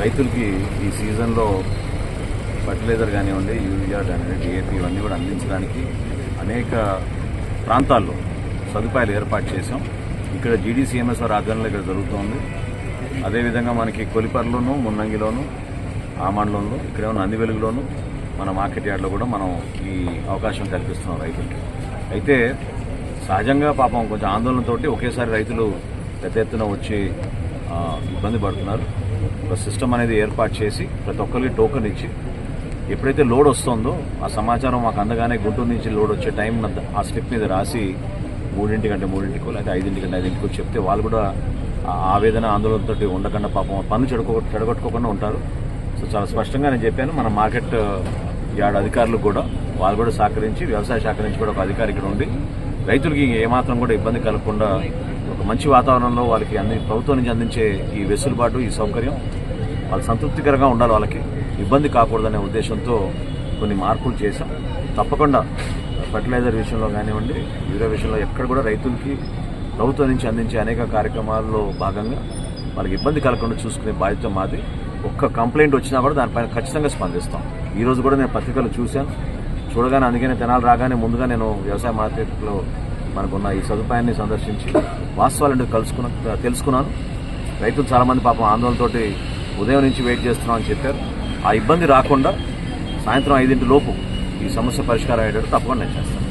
రైతులకి ఈ సీజన్లో ఫర్టిలైజర్ కానివ్వండి యూరియా కానివ్వండి డిఏపి ఇవన్నీ కూడా అందించడానికి అనేక ప్రాంతాల్లో సదుపాయాలు ఏర్పాటు చేశాం. ఇక్కడ జీడీసీఎంఎస్ఆర్ ఆధ్వర్యంలో ఇక్కడ జరుగుతోంది. అదేవిధంగా మనకి కొలిపర్లోను మున్నంగిలోను ఆమండ్లోను ఇక్కడ ఉన్న అన్ని మన మార్కెట్ యార్డ్లో కూడా మనం ఈ అవకాశం కల్పిస్తున్నాం రైతులకి. అయితే సహజంగా పాపం కొంచెం ఆందోళనతోటి ఒకేసారి రైతులు పెద్ద ఎత్తున వచ్చి ఇబ్బంది పడుతున్నారు. ఒక సిస్టమ్ అనేది ఏర్పాటు చేసి ప్రతి ఒక్కరికి టోకెన్ ఇచ్చి ఎప్పుడైతే లోడ్ వస్తుందో ఆ సమాచారం మాకు అందగానే గుంటూరు నుంచి లోడ్ వచ్చే టైం ఆ స్లిప్ మీద రాసి మూడింటికంటే మూడింటికో లేదా ఐదింటికంటే ఐదింటికో చెప్తే వాళ్ళు కూడా ఆ ఆవేదన ఆందోళనతో ఉండకుండా పాపం పన్ను చెడుకో చెడగొట్టుకోకుండా ఉంటారు. సో చాలా స్పష్టంగా నేను చెప్పాను మన మార్కెట్ యార్డ్ అధికారులు కూడా వాళ్ళు కూడా సహకరించి వ్యవసాయ శాఖ నుంచి కూడా ఒక అధికారి ఇక్కడ ఉండి రైతులకి ఏమాత్రం కూడా ఇబ్బంది కలగకుండా మంచి వాతావరణంలో వాళ్ళకి అన్ని ప్రభుత్వం నుంచి అందించే ఈ వెసులుబాటు ఈ సౌకర్యం వాళ్ళు సంతృప్తికరంగా ఉండాలి వాళ్ళకి. ఇబ్బంది కాకూడదనే ఉద్దేశంతో కొన్ని మార్పులు చేశాం. తప్పకుండా ఫర్టిలైజర్ విషయంలో కానివ్వండి యూరియా విషయంలో ఎక్కడ కూడా రైతులకి ప్రభుత్వం నుంచి అందించే అనేక కార్యక్రమాల్లో భాగంగా వాళ్ళకి ఇబ్బంది కలగకుండా చూసుకునే బాధ్యత మాది. ఒక్క కంప్లైంట్ వచ్చినా కూడా దానిపైన ఖచ్చితంగా స్పందిస్తాం. ఈరోజు కూడా నేను పత్రికలు చూశాను. చూడగానే అందుకనే తెనాలు రాగానే ముందుగా నేను వ్యవసాయ మార్కెట్లో మనకున్న ఈ సదుపాయాన్ని సందర్శించి వాస్తవాలను కలుసుకున్న తెలుసుకున్నాను. రైతులు చాలామంది పాపం ఆందోళనతోటి ఉదయం నుంచి వెయిట్ చేస్తున్నామని చెప్పారు. ఆ ఇబ్బంది రాకుండా సాయంత్రం ఐదింటి లోపు ఈ సమస్య పరిష్కారం అయ్యేటట్టు తప్పకుండా నేను చేస్తాను.